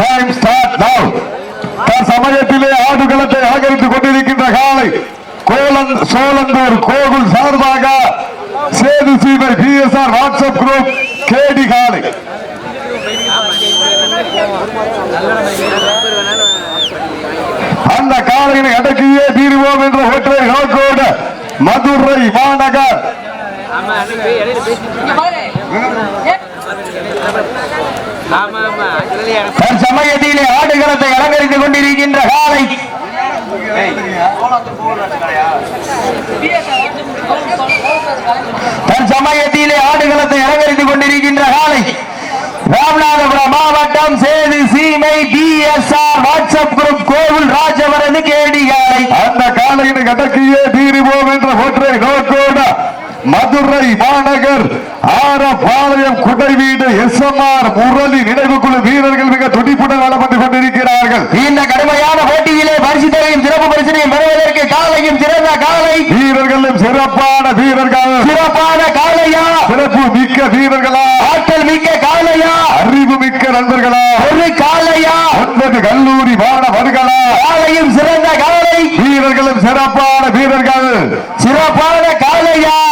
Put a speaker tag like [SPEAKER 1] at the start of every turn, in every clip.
[SPEAKER 1] Time start now சமயத்திலே ஆடுகளத்தை அலங்கரித்துக் கொண்டிருக்கின்ற காலை கோலன் சோழந்தூர் கோகுல் சார்பாக Setu Seemai PSR WhatsApp group கேடி காலை அந்த காலையினை அடக்கியே தீருவோம் என்ற ஒற்றை நோக்கோடு மதுரை மாநகர் தற்சமயத்திலே ஆடுகளத்தை அலங்கரித்துக் கொண்டிருக்கின்ற காலை. தற்சமயத்திலே ஆடுகளத்தை அலங்கரித்துக் கொண்டிருக்கின்ற காலை. ராமநாதபுரம் மாவட்டம் Sethu Seemai PSR WhatsApp group கோவில் ராஜவரது கேடி காலை. அந்த காலையினை கடக்கியே தீருவோம் என்ற ஒற்றை நோக்கோடு மதுரை மாநகர் ஆரப்பாளையம் குடைவீடு எஸ் எம் ஆர் முரளி நினைவுக்குழு வீரர்கள் மிக துடிப்புடன் வளம் வந்து கொண்டிருக்கிறார்கள். இந்த கடுமையான போட்டியிலே பரிசு தொகையும் சிறப்பு பரிசனையும் பெறுவதற்கு காலையும் சிறந்த காலை. வீரர்களும் சிறப்பான வீரர்கள். சிறப்பான காலையா? சிறப்பு மிக்க வீரர்களா? ஆற்றல் மிக்க காலையா? அறிவு மிக்க நண்பர்களா? ஒரு காலையா? ஒன்பது கல்லூரி மாணவர்களா? காலையும் சிறந்த காலை. வீரர்களும் சிறப்பான வீரர்கள். சிறப்பான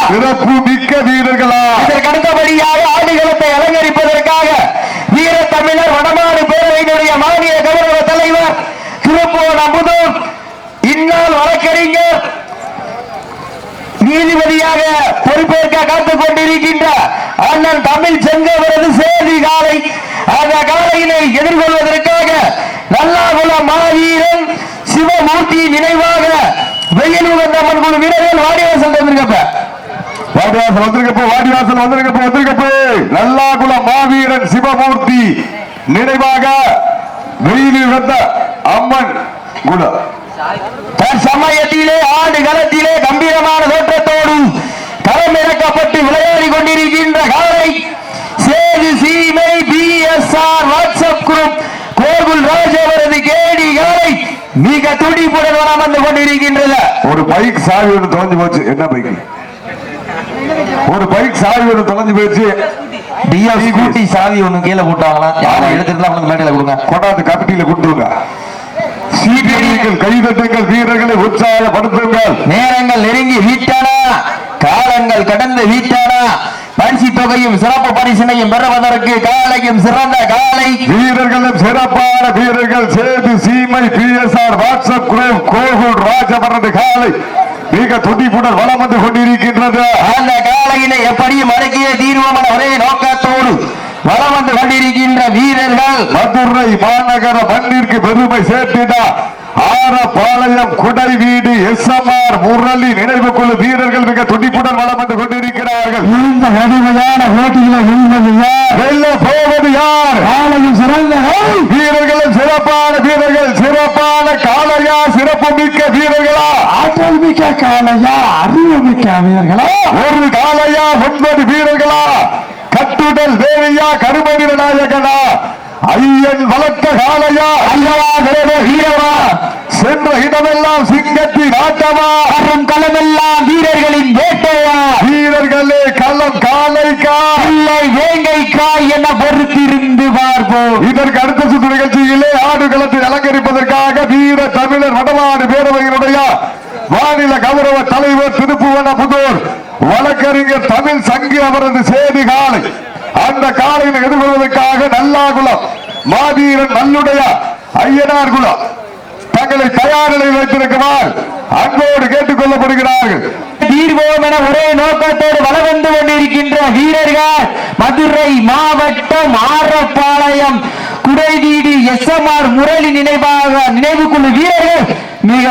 [SPEAKER 1] சிறப்பு மிக்க வீரர்களா. இதற்கு அடுத்தபடியாக ஆடுகளத்தை அலங்கரிப்பதற்காக வீர தமிழர் வடமாடு பேரவையினுடைய மாநில கௌரவ தலைவர் திருப்பூர் அமுதூர் இந்நாள் வழக்கறிஞர் நீதிபதியாக பொறுப்பேற்க காத்துக் கொண்டிருக்கின்ற அண்ணன் தமிழ் செங்கவரது சேதி காலை அந்த காலையினை எதிர்கொள்வதற்காக நல்லாகுல மாவீரன் சிவமூர்த்தி நினைவாக வெயில் உகந்த அம்மன் குழு வீரர்கள் வாடிவாசல் வந்திருக்கப்ப வாடிவாசல் வந்திருக்கப்போ வாடிவாசல் வந்திருக்கப்போ வந்திருக்கப்போ. நல்லாகுல மாவீரன் சிவமூர்த்தி நினைவாக வெயிலில் வந்த அம்மன் குல தற்சமயத்திலே ஆண்டு காலத்திலே கம்பீரமான தோற்றத்தோடு களமிறக்கப்பட்டு விளையாடி கொண்டிருக்கின்ற காலை Sethu Seemai P S R WhatsApp group Gokul Raj அவரது கேடி காலை மிக துடிப்புடன் வளம் வந்து கொண்டிருக்கின்றது ஒரு பைக் சாவி ஒன்று தொலைஞ்சு போச்சு. என்ன பைக் ஒரு பைக் சாவி ஒன்று தொலைஞ்சு
[SPEAKER 2] டிஎஸ் ஸ்கூட்டி சாவி ஒண்ணு கீழே போட்டாங்களா? யாரும் எடுத்துட்டு அவங்க மேடையில கொடுங்க.
[SPEAKER 1] கொண்டாந்து கமிட்டியில கொடுத்துருங்க. சீக்கிரங்கள் கைதட்டுங்கள் வீரர்களை உற்சாகப்படுத்துங்கள்.
[SPEAKER 2] நேரங்கள் நெருங்கி வீட்டானா? காலங்கள் கடந்து வீட்டானா? பரிசு தொகையும் சிறப்பு பரிசினையும் பெறுவதற்கு காலையும் சிறந்த காலை.
[SPEAKER 1] வீரர்களும் சிறப்பான வீரர்கள். Sethu Seemai PSR WhatsApp group Gokul ராஜபரது காலை. மிக துடிப்புடன் வளம் வந்து கொண்டிருக்கின்றது.
[SPEAKER 2] அந்த காலையினை எப்படியும் அடக்கிய தீர்வமான ஒரே நோக்கத்தோடு வலம் வந்து கொண்டிருக்கின்ற வீரர்கள்.
[SPEAKER 1] மதுரை மாநகர மண்ணிற்கு பெருமை சேர்த்திட ஆரப்பாளையம் குடை வீடு எஸ் எம் ஆர் முரளி நினைவு குழு வீரர்கள் மிக துடிப்புடன் வளம் வந்து கொண்டிருக்கிறார்கள். இந்த கடுமையான போட்டியில வெல்வது யார்? வெல்ல போவது யார்? காலையும் சிறந்த வீரர்களும் சிறப்பான வீரர்கள் சிறப்பான காளையா சிறப்பு மிக்க வீரர்களா? ஆற்றல் மிக்க காளையா அறிவு மிக்க வீரர்களா ஒரு காளையா ஒன்பது வீரர்களா? கட்டுடல் தேவியா கருமணி நாயகனா ஐயன் வளர்த்த காளையா ஐயவா கிரக வீரவா? சென்ற இடமெல்லாம் சிங்கத்தின் ஆட்டமா?
[SPEAKER 2] வரும் களமெல்லாம் வீரர்களின் வேட்டையா?
[SPEAKER 1] வீரர்களே களம் காலைக்கா?
[SPEAKER 2] இல்லை வேங்கைக்கா என பொறுத்திருந்து பார்ப்போம்.
[SPEAKER 1] இதற்கு அடுத்த சுற்று நிகழ்ச்சியிலே ஆடுகளத்தை அலங்கரிப்பதற்காக வீர தமிழர் வடமாடு பேரவையினுடைய மாநில கௌரவ தலைவர் திருப்புவன புதூர் வழக்கறிஞர் தமிழ் சங்கி அவரது சேதி காலை. அந்த காலையில் எதிர்கொள்வதற்காக நல்லாகுளம் மாவீரன் நல்லுடைய ஐயனார் குலம். தங்களை தயார் நிலையில் வைத்திருக்கிறார். அன்போடு கேட்டுக் கொள்ளப்படுகிறார்கள்.
[SPEAKER 2] தீர்வோம் என ஒரே நோக்கத்தோடு வலம் வந்து கொண்டிருக்கின்ற வீரர்கள் மதுரை மாவட்டம் ஆரப்பாளையம் குடைவீடு எஸ் எம் ஆர் முரளி நினைவாக நினைவு குழு வீரர்கள் மிக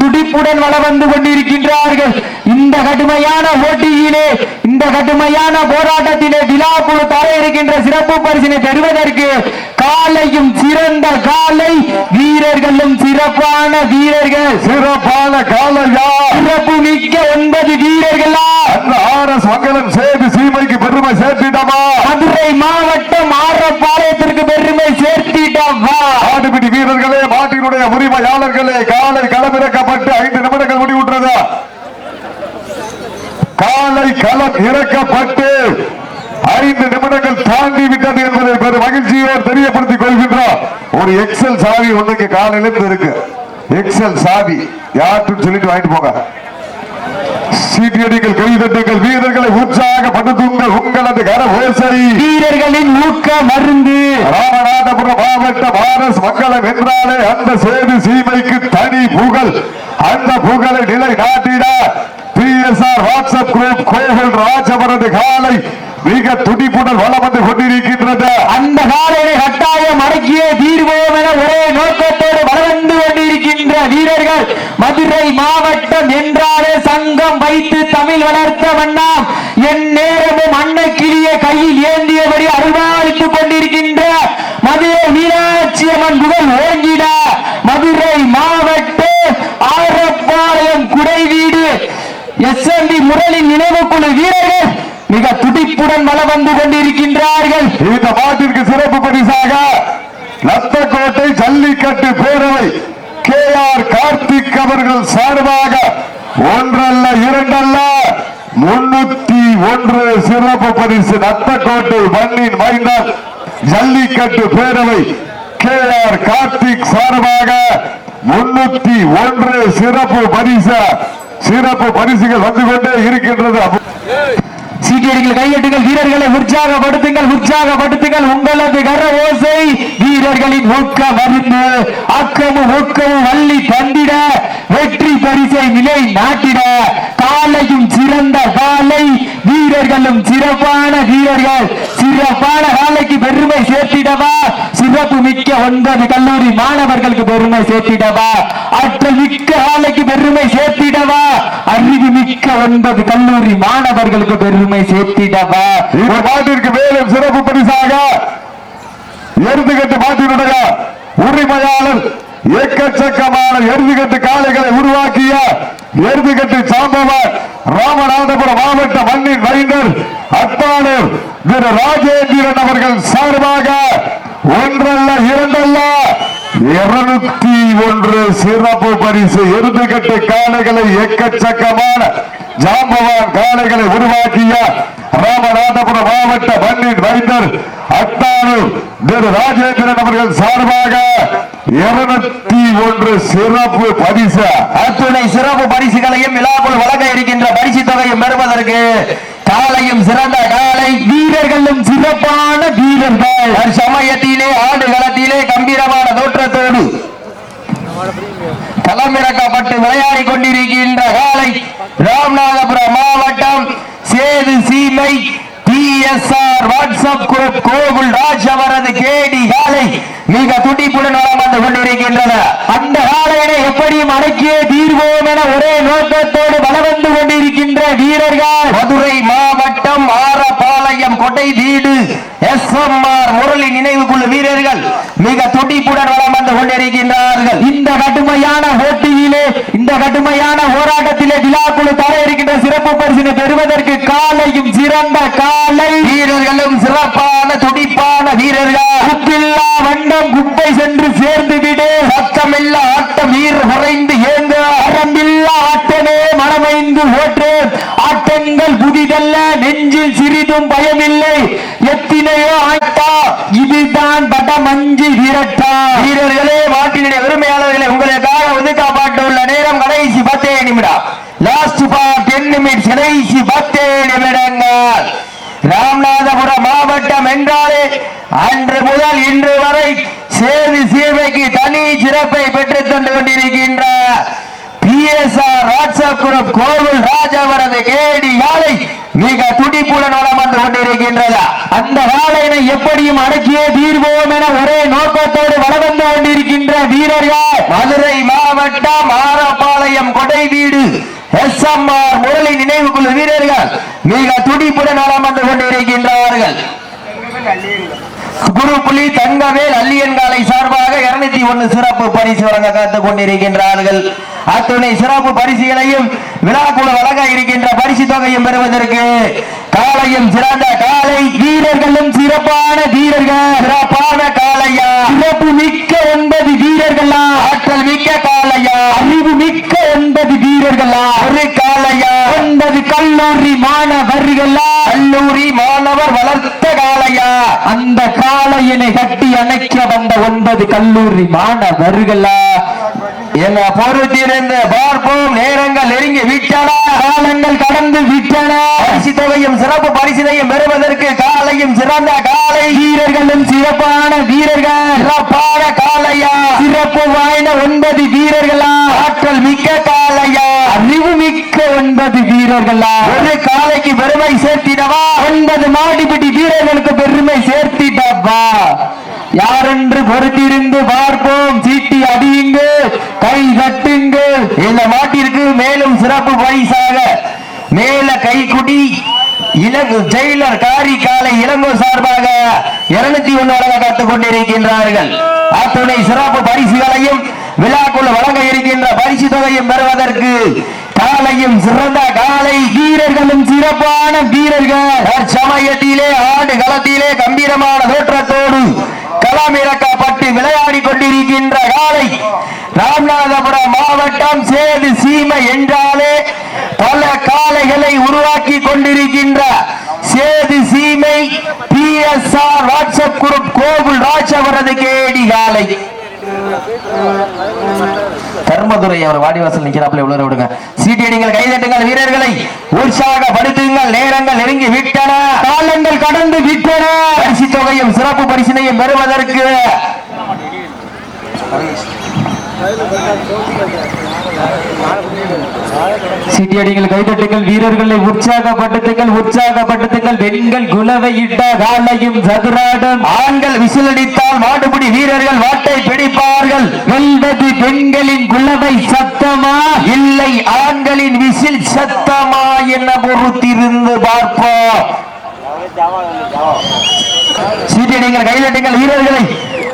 [SPEAKER 2] துடிப்புடன் வலம் வந்து கொண்டிருக்கின்றார்கள். இந்த கடுமையான போட்டியிலே இந்த கடுமையான போராட்டத்திலே விழாக்குழு தர இருக்கின்ற சிறப்பு பரிசினை பெறுவதற்கு காலையும் சிறந்த காலை வீரர்களும் சிறப்பான வீரர்கள்.
[SPEAKER 1] சிறப்பான காலையா?
[SPEAKER 2] சிறப்பு மிக்க ஒன்பது வீரர்களா?
[SPEAKER 1] அந்த ஆர் எஸ் மங்கலம் சேது சீமைக்கு பெருமை சேர்த்திடமா
[SPEAKER 2] மதுரை மாவட்டம் ஆரப்பாளையத்திற்கு பெருமை சேர்த்திட்டவா?
[SPEAKER 1] ஆடுபிடி வீரர்களே மாட்டினுடைய உரிமையாளர்களே காலை களமிறக்கப்பட்டு ஐந்து நிமிடங்கள் முடிவுற்றது. காலை களம் இறக்கப்பட்டு ஐந்து நிமிடங்கள் தாண்டி விட்டது என்பதை பெரும் மகிழ்ச்சியோடு தெரியப்படுத்திக் கொள்கின்றோம். ஒரு எக்ஸல் சாவி ஒண்ணுக்கு காலையில இருக்கு. எக்ஸல் சாவி யார்ட்டும் சொல்லிட்டு வாங்கிட்டு போங்க. சீட்டியடிகள் கைதட்டுங்கள் வீரர்களை உற்சாகப்படுத்துங்கள். உங்களது கர ஓசை.
[SPEAKER 2] வீரர்களின் ஊக்க மருந்து.
[SPEAKER 1] ராமநாதபுரம் மாவட்ட பாரஸ் மக்களை வென்றாலே அந்த சேது சீமைக்கு தனி புகழ். அந்த புகழை நிலை நாட்டிட பிஎஸ்ஆர் வாட்ஸ்அப் குரூப் கோவில் ராஜவரது காலை மிக துடிப்புடன் வளம் வந்து கொண்டிருக்கின்றது.
[SPEAKER 2] அந்த காலையை கட்டாயம் அடக்கியே தீர்வோம் என ஒரே நோக்கத்தோடு வளர்ந்து கொண்டிருக்கின்ற வீரர்கள் மதுரை மாவட்டம் என்றாலே சங்கம் வைத்து தமிழ் வளர்த்த வண்ணம் என் நேரமும் அன்னக்கிளிய கையில் ஏந்தியபடி அருள்வாளித்துக் கொண்டிருக்கின்ற மதுரை மீனாட்சி அம்மன் புகழ் ஓங்கிட மதுரை மாவட்டம் ஆரப்பாளையம் குடைவீடு பி முரளின் நினைவுக்குழு வீரர்கள் மிக துடிப்புடன் வள வந்து கொண்டிருக்கின்றார்கள்.
[SPEAKER 1] இந்த பாட்டிற்கு சிறப்பு பரிசாக நத்தக்கோட்டை ஜல்லிக்கட்டு பேரவை கே ஆர் கார்த்திக் அவர்கள் சார்பாக ஒன்றல்ல இரண்டல்ல. முன்னூத்தி ஒன்று சிறப்பு பரிசு நத்தக்கோட்டை மண்ணின் மைந்தர் ஜல்லிக்கட்டு பேரவை கே ஆர் கார்த்திக் சார்பாக முன்னூத்தி ஒன்று சிறப்பு பரிசு சிறப்பு பரிசுகள் வந்து கொண்டே இருக்கின்றது.
[SPEAKER 2] சீக்கியர்கள் கையெட்டுங்கள் வீரர்களை உற்சாகப்படுத்துங்கள் உற்சாகப்படுத்துங்கள். உங்களது கர ஓசை வீரர்களின் ஊக்க மருந்து அக்கமும் ஊக்கமும் வள்ளி தந்திட பரிசை நிலை நாட்டிட காலையும் சிறந்த காலை வீரர்களும் சிறப்பான வீரர்கள். சிறப்பான காலைக்கு பெருமை சேர்த்திடவா? சிறப்பு மிக்க ஒன்பது கல்லூரி மாணவர்களுக்கு பெருமை சேர்த்திடவா? ஆற்றல் மிக்க காலைக்கு பெருமை சேர்த்திடவா? அறிவு மிக்க ஒன்பது கல்லூரி மாணவர்களுக்கு பெருமை சேர்த்திடவா?
[SPEAKER 1] இந்த பாட்டிற்கு மேலும் சிறப்பு பரிசாக எருதுகட்டு பாட்டினுடைய உரிமையாளர் எக்கச்சக்கமான எருதுகட்டு காளைகளை உருவாக்கிய எருதுகட்டு சாம்பவர் ராமநாதபுரம் மாவட்ட மண்ணின் வைந்தர் அத்தாளர் திரு ராஜேந்திரன் அவர்கள் சார்பாக ஒன்றல்ல இரண்டல்ல இருநூத்தி ஒன்று சிறப்பு பரிசு எருதுகட்டு காளைகளை எக்கச்சக்கமான ஜாம்பவான் காளைகளை உருவாக்கிய ராமநாதபுரம் மாவட்ட மண்ணின் வைந்தர் அத்தானு திரு ராஜேந்திரன் அவர்கள் சார்பாக இருநூத்தி ஒன்று சிறப்பு பரிசு.
[SPEAKER 3] அத்துணை சிறப்பு பரிசுகளையும் விழாக்குள் வழங்க இருக்கின்ற பரிசு தொகையும் பெறுவதற்கு காலையும் சிறந்த காலை
[SPEAKER 2] வீரர்களும் சிறப்பான வீரர்கள்.
[SPEAKER 3] சமயத்திலே ஆடு களத்திலே கம்பீரமான தோற்றத்தோடு களமிறக்கப்பட்டு விளையாடி கொண்டிருக்கின்ற காலை ராமநாதபுரம் மாவட்டம் Sethu Seemai DSR WhatsApp group Gokul Raj அவரது கேடி காலை மிக துடிப்புடன் வளம் வந்து கொண்டிருக்கின்றன.
[SPEAKER 2] அந்த காலையினை எப்படியும் அடக்கியே தீர்வோம் என ஒரே நோக்கத்தோடு வலம் வந்து கொண்டிருக்கின்ற வீரர்கள்.
[SPEAKER 3] மதுரை மாவட்டம் ஆரப்பாளையம் கொட்டை வீடு எஸ் எம் ஆர் முரளி நினைவு குழு வீரர்கள் மிக துடிப்புடன் வளம் வந்து கொண்டிருக்கின்றார்கள்.
[SPEAKER 2] இந்த கடுமையான போட்டியிலே இந்த கடுமையான போராட்டத்திலே விழாக்குழு தர இருக்கின்ற சிறப்பு பரிசினை பெறுவதற்கு காலையும் சிறந்த காலை
[SPEAKER 3] வீரர்களும் சிறப்பான துடிப்பான வீரர்கள்
[SPEAKER 2] உப்பில்லா வண்டம் குப்பை சென்று சேர்ந்து விடு
[SPEAKER 3] சத்தமில்ல ஆட்டம் வீர் குறைந்து ஏங்க
[SPEAKER 2] அறம்பில்லா ஆட்டமே மனமைந்து ஓற்று ஆட்டங்கள் புதிதல்ல நெஞ்சில் சிறிதும் பயமில்லை. எத்தினையோ ஆட்டா இதுதான் வடமஞ்சு விரட்டா.
[SPEAKER 3] வீரர்களே வாட்டினுடைய உரிமையாளர்களை உங்களுக்காக ஒதுக்கப்பட்டுள்ள நேரம் கடைசி பத்தே நிமிடம். லாஸ்ட் பார் டென் நிமிட்ஸ் கடைசி பத்தே நிமிடங்கள். ராமநாதபுரம் மாவட்டம் என்றாலே அன்று முதல் இன்று வரை சேது சீமைக்கு தனி சிறப்பை பெற்றுத் தந்து கொண்டிருக்கின்ற பிஎஸ்ஆர் வாட்ஸ்அப் குரூப் கோவில் ராஜவரது கேடி யாழை மிக துடிப்புடன் வளம் வந்து கொண்டிருக்கின்றதா?
[SPEAKER 2] அந்த வாழையினை எப்படியும் அடக்கியே தீர்வோம் என ஒரே நோக்கத்தோடு வலம் வந்து கொண்டிருக்கின்ற யார்?
[SPEAKER 3] மதுரை மாவட்டம் ஆரப்பாளையம் கொடை வீடு. எஸ் எம் ஆர் முரளி நினைவு குழு வீரர்கள் மிக துடிப்புடன் வளம் வந்து கொண்டிருக்கின்றார்கள். குருப்புலி தங்கவேல் அல்லியன்காலை சார்பாக இருநூத்தி ஒன்னு சிறப்பு பரிசு வழங்க காத்துக் கொண்டிருக்கின்றார்கள் அத்துணை சிறப்பு பரிசுகளையும் விழாக்குழு வழங்க இருக்கின்ற பரிசு தொகையும் பெறுவதற்கு காலையும் சிறந்த காலை
[SPEAKER 2] வீரர்களும் சிறப்பான வீரர்கள்.
[SPEAKER 3] சிறப்பான காலையா
[SPEAKER 2] சிறப்பு மிக்க ஒன்பது வீரர்களா?
[SPEAKER 3] ஆற்றல் மிக்க காலையா
[SPEAKER 2] அறிவு மிக்க ஒன்பது வீரர்களா?
[SPEAKER 3] ஒரு காலையா
[SPEAKER 2] ஒன்பது கல்லூரி மாணவர்களா?
[SPEAKER 3] கல்லூரி மாணவர் வளர்த்த காளையா?
[SPEAKER 2] அந்த காளையினை கட்டி அணைக்க வந்த ஒன்பது கல்லூரி மாணவர்களா?
[SPEAKER 3] என பொறுத்திருந்து பார்ப்போம். நேரங்கள் நெருங்கி விட்டன.
[SPEAKER 2] காலங்கள் கடந்து விட்டன.
[SPEAKER 3] பரிசு தொகையும் சிறப்பு பரிசினையும் பெறுவதற்கு காலையும் சிறந்த காலை
[SPEAKER 2] வீரர்களும் சிறப்பான வீரர்கள்.
[SPEAKER 3] சிறப்பான காளையா?
[SPEAKER 2] சிறப்பு வாய்ந்த ஒன்பது வீரர்களா?
[SPEAKER 3] ஆற்றல் மிக்க
[SPEAKER 2] மிக்க ஒன்பது வீரர்களா?
[SPEAKER 3] ஒரு காலைக்கு பெருமை சேர்த்திடவா?
[SPEAKER 2] ஒன்பது மாடிபிடி வீரர்களுக்கு பெருமை சேர்த்திட்டப்பா யாரென்று பொறுத்திருந்து பார்ப்போம். சீட்டி அடியுங்க கை தட்டுங்க
[SPEAKER 3] இந்த மாட்டிற்கு மேலும் சிறப்பு பரிசாக மேல கைக்குடி இளங்கு ஜெயிலர் காரி காலை இளங்கோ சார்பாக இருநூத்தி ஒண்ணு வழங்க காத்துக் கொண்டிருக்கின்றார்கள். அத்துணை சிறப்பு பரிசுகளையும் விழாக்குள் வழங்க இருக்கின்ற பரிசு தொகையும் பெறுவதற்கு காலையும் சிறந்த காலை.
[SPEAKER 2] வீரர்களும் சிறப்பான வீரர்கள்.
[SPEAKER 3] சமயத்திலே ஆண்டு களத்திலே கம்பீரமான தோற்றத்தோடு களமிறக்கப்பட்டு விளையாடி கொண்டிருக்கின்ற காலை. ராமநாதபுரம் மாவட்டம் சேது சீமை என்றாலே பல காளைகளை உருவாக்கி கொண்டிருக்கின்ற Sethu Seemai P S R WhatsApp group Gokul ராஜவரது கேடி காலை. தர்மதுரை அவர் வாடிவாசல் நிக்கிறாப்ல உள்ள விடுங்க. சீட்டியடிங்கள் கைதட்டுங்கள் வீரர்களை உற்சாகப்படுத்துங்கள் நேரங்கள் நெருங்கி விட்டன
[SPEAKER 2] காலங்கள் கடந்து விட்டன.
[SPEAKER 3] பரிசு தொகையும் சிறப்பு பரிசினையும் பெறுவதற்கு
[SPEAKER 2] சிட்டியடிகள் கைதட்டுங்கள் வீரர்களை உற்சாகப்படுத்துங்கள் உற்சாகப்படுத்துங்கள். பெண்கள் குலவை இட்ட காலையும் சதுராடும்.
[SPEAKER 3] ஆண்கள் விசிலடித்தால் மாடுபிடி வீரர்கள் வாட்டை பிடிப்பார்கள்.
[SPEAKER 2] வெல்வது பெண்களின் குலவை சத்தமா?
[SPEAKER 3] இல்லை ஆண்களின் விசில் சத்தமா என்ன பொறுத்திருந்து பார்ப்போம். சீட்டியடிகள் கைதட்டுங்கள் வீரர்களை.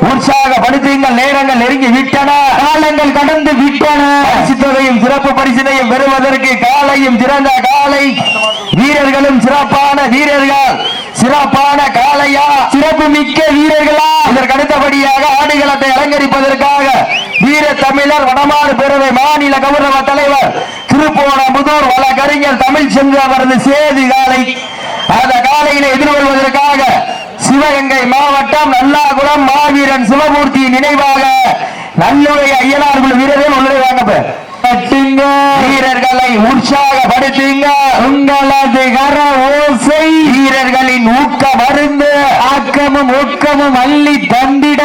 [SPEAKER 3] உற்சாகப்படுத்துங்கள் நேரங்கள் நெருங்கி விட்டன.
[SPEAKER 2] காலங்கள் கடந்து விட்டன.
[SPEAKER 3] பரிசு தொகையும் சிறப்பு பரிசினையும் பெறுவதற்கு காலையும் சிறந்த காலை. வீரர்களும் சிறப்பான வீரர்கள். சிறப்பான காளையா?
[SPEAKER 2] சிறப்பு மிக்க வீரர்களா?
[SPEAKER 3] இதற்கு அடுத்தபடியாக ஆடுகளத்தை அலங்கரிப்பதற்காக வீர தமிழர் வடமாறு பேரவை மாநில கௌரவ தலைவர் திருப்போணமுதூர் வழக்கறிஞர் தமிழ் சென்று அவரது சேது காலை. அந்த காலையில எதிர்கொள்வதற்காக சிவகங்கை மாவட்டம் நல்லாகுளம் மாவீரன் சிவமூர்த்தியின் நினைவாக நல்லுடைய ஐயனார் குழு வீரர்கள் உள்ளே வாங்க. வீரர்களை உற்சாகப்படுத்துங்க.
[SPEAKER 2] உங்களது கர ஓசை.
[SPEAKER 3] வீரர்களின் ஊக்க மருந்து.
[SPEAKER 2] ஆக்கமும் ஊக்கமும் அள்ளி தந்திட.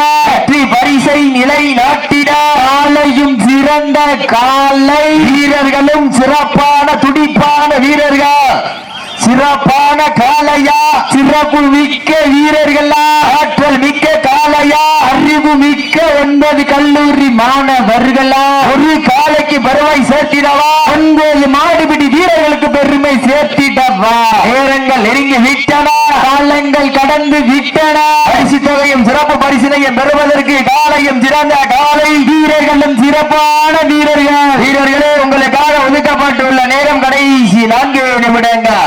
[SPEAKER 3] பரிசை நிலை நாட்டிட.
[SPEAKER 2] காலையும் சிறந்த காலை.
[SPEAKER 3] வீரர்களும் சிறப்பான துடிப்பான வீரர்கள். சிறப்பான காலையா
[SPEAKER 2] சிறப்பு மிக்க வீரர்களா.
[SPEAKER 3] ஆற்றல் மிக்க காளையா.
[SPEAKER 2] அறிவு மிக்க ஒன்பது கல்லூரி மாணவர்களா.
[SPEAKER 3] ஒரு காலைக்கு பெருமை சேர்த்திடவா.
[SPEAKER 2] ஒன்பது மாடுபிடி வீரர்களுக்கு பெருமை சேர்த்திடவா.
[SPEAKER 3] நேரங்கள் நெருங்கி விட்டனா.
[SPEAKER 2] காலங்கள் கடந்து விட்டனா.
[SPEAKER 3] பரிசு தொகையும் சிறப்பு பரிசினையும் பெறுவதற்கு காலையும் சிறந்த காலை
[SPEAKER 2] வீரர்களும் சிறப்பான வீரர்கள்.
[SPEAKER 3] வீரர்களே உங்களுக்காக ஒதுக்கப்பட்டுள்ள நேரம் கடைசி நான்கு நிமிடங்கள்.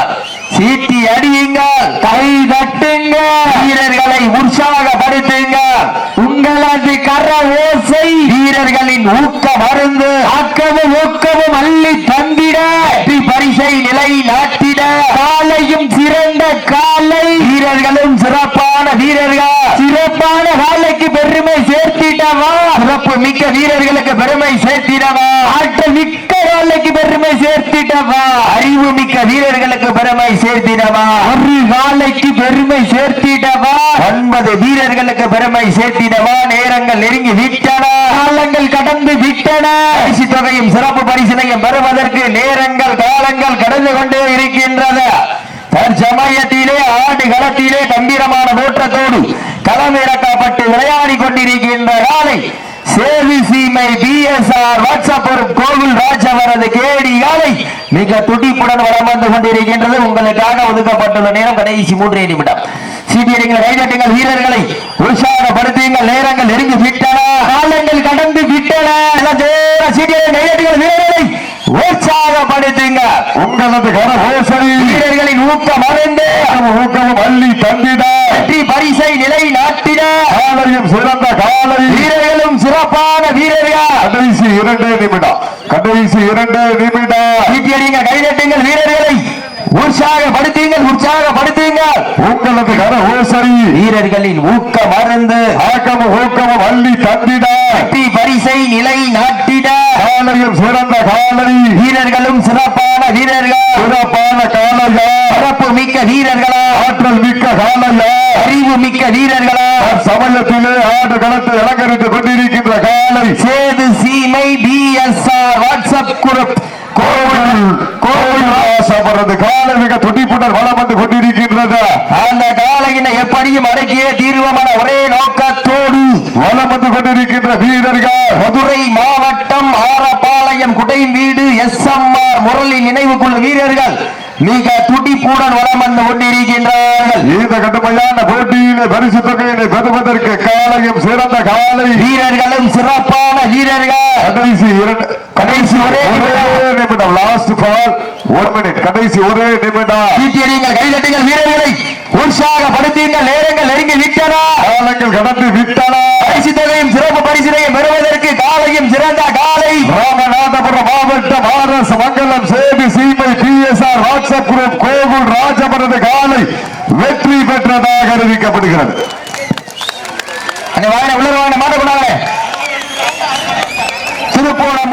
[SPEAKER 3] அடியுங்கள்
[SPEAKER 2] கை தட்டுங்க
[SPEAKER 3] வீரர்களை உற்சாகப்படுத்துங்கள்.
[SPEAKER 2] உங்களது கர ஓசை
[SPEAKER 3] வீரர்களின் ஊக்க மருந்து
[SPEAKER 2] ஆக்கமும் ஊக்கமும் அள்ளி தந்திட
[SPEAKER 3] பரிசை நிலை நாட்டிட
[SPEAKER 2] காலையும் சிறந்த காலை
[SPEAKER 3] வீரர்களும் சிறப்பான வீரர்கள்.
[SPEAKER 2] சிறப்பான காலைக்கு பெருமை சேர்த்திடவா?
[SPEAKER 3] சிறப்பு மிக்க வீரர்களுக்கு பெருமை சேர்த்திடவா?
[SPEAKER 2] ஆற்றல் மிக்க
[SPEAKER 3] அறிவு மிக்க வீரர்களுக்கு பெருமை சேர்த்திடவா?
[SPEAKER 2] ஒரு காலைக்கு பெருமை சேர்த்திடவா?
[SPEAKER 3] ஒன்பது வீரர்களுக்கு பெருமை சேர்த்திடவா? நேரங்கள் நெருங்கி விட்டன.
[SPEAKER 2] காலங்கள் கடந்து விட்டன.
[SPEAKER 3] பரிசு தொகையும் சிறப்பு பரிசினையும் பெறுவதற்கு நேரங்கள் காலங்கள் கடந்து கொண்டே இருக்கின்றது. தற்சமயத்திலே ஆடு களத்திலே கம்பீரமான தோற்றத்தோடு களமிறக்கப்பட்டு விளையாடி கொண்டிருக்கின்ற காலை சேவி பிஎஸ்ஆர் வாட்ஸ்அப் கோவில் ராஜவரது கேடி காலை மிக துடிப்புடன் வளம் வந்து கொண்டிருக்கின்றது. உங்களுக்காக ஒதுக்கப்பட்டுள்ள நேரம் கடைசி மூன்றே நிமிடம். சீட்டியடிங்கள் கைதட்டுங்கள் வீரர்களை உற்சாகப்படுத்துங்கள். நேரங்கள் நெருங்கி விட்டன
[SPEAKER 2] காலங்கள் கடந்து விட்டன.
[SPEAKER 3] சீட்டியடிங்கள் கைதட்டுங்கள் வீரர்களை உற்சாகப்படுத்துங்க.
[SPEAKER 1] உங்களது கரகோசரி.
[SPEAKER 3] வீரர்களின் ஊக்கம் அறிந்து
[SPEAKER 1] ஊக்கமும் அள்ளி தந்திட.
[SPEAKER 3] வெற்றி பரிசை நிலை நாட்டிட.
[SPEAKER 1] காலையும் சிறந்த காலை.
[SPEAKER 3] வீரர்களும் சிறப்பான வீரர்கள்.
[SPEAKER 1] கடைசி இரண்டே நிமிடம். கடைசி இரண்டே நிமிடம்.
[SPEAKER 3] வீட்டியடிங்க கைதட்டுங்கள் வீரர்களை. உற்சாகப்படுத்துங்கள் உற்சாகப்படுத்துங்கள்
[SPEAKER 1] உங்களது கர ஓசரி
[SPEAKER 3] வீரர்களின் ஊக்க மருந்து
[SPEAKER 1] ஆக்கமும் ஊக்கமும் அள்ளி தந்திட.
[SPEAKER 3] வெற்றி பரிசை நிலை நாட்டிட.
[SPEAKER 1] காலையும் சிறந்த காலை
[SPEAKER 3] வீரர்களும் சிறப்பான வீரர்கள்.
[SPEAKER 1] சிறப்பான காலையா.
[SPEAKER 3] சிறப்பு மிக்க வீரர்களா.
[SPEAKER 1] ஆற்றல் மிக்க காலையா.
[SPEAKER 3] அறிவு மிக்க வீரர்களா.
[SPEAKER 1] சமயத்திலே ஆடு களத்தை அலங்கரித்துக் கொண்டிருக்கின்ற காலை.
[SPEAKER 3] Sethu Seemai PSR WhatsApp group
[SPEAKER 1] கோவில் கோவில் ராசமரது காலை மிக துடிப்புடன் வளம் வந்து கொண்டிருக்கின்றது
[SPEAKER 3] அந்த காலையினை எப்படியும் அடக்கிய தீர்வமான ஒரே நோக்கத்தோடு
[SPEAKER 1] வளம் வந்து கொண்டிருக்கின்ற வீரர்கள்
[SPEAKER 3] மதுரை மாவட்டம் ஆரப்பாளையம் குடைவீடு எஸ் எம் ஆர் முரளி நினைவு குழு வீரர்கள் மிக துடிப்புடன் வளம் வந்து கொண்டிருக்கின்றார்கள்
[SPEAKER 1] இந்த கடுமையான போட்டியிலே பரிசு தொகையினை பெறுவதற்கு காலையும் சிறந்த காலை
[SPEAKER 3] வீரர்களும் சிறப்பான வீரர்கள்
[SPEAKER 1] கடைசி இரண்டு
[SPEAKER 3] கடைசி ஒரே
[SPEAKER 1] ஒரே நிமிடம். லாஸ்ட் பால் ஒரு மினிட் கடைசி ஒரே நிமிடம்.
[SPEAKER 3] வீட்டியடிங்கள் கைதட்டுங்கள் வீரர்களை. உற்சாகப்படுத்துங்கள் நேரங்கள் நெருங்கி விட்டன.
[SPEAKER 1] காலங்கள் கடந்து விட்டன.
[SPEAKER 3] பரிசு தொகையும் சிறப்பு பரிசினையும் பெறுவதற்கு காலையும் சிறந்த காலை.
[SPEAKER 1] ராமநாதபுரம் மாவட்டம் ஆர் எஸ் மங்கலம் சேது சீமை வாட்ஸ்அப் குரூப் கோகுல் ராஜபரது காலை வெற்றி பெற்றதாக அறிவிக்கப்படுகிறது.
[SPEAKER 3] வாகன உள்ள வாகன மாட்டக்கூடாது திருப்பூரம்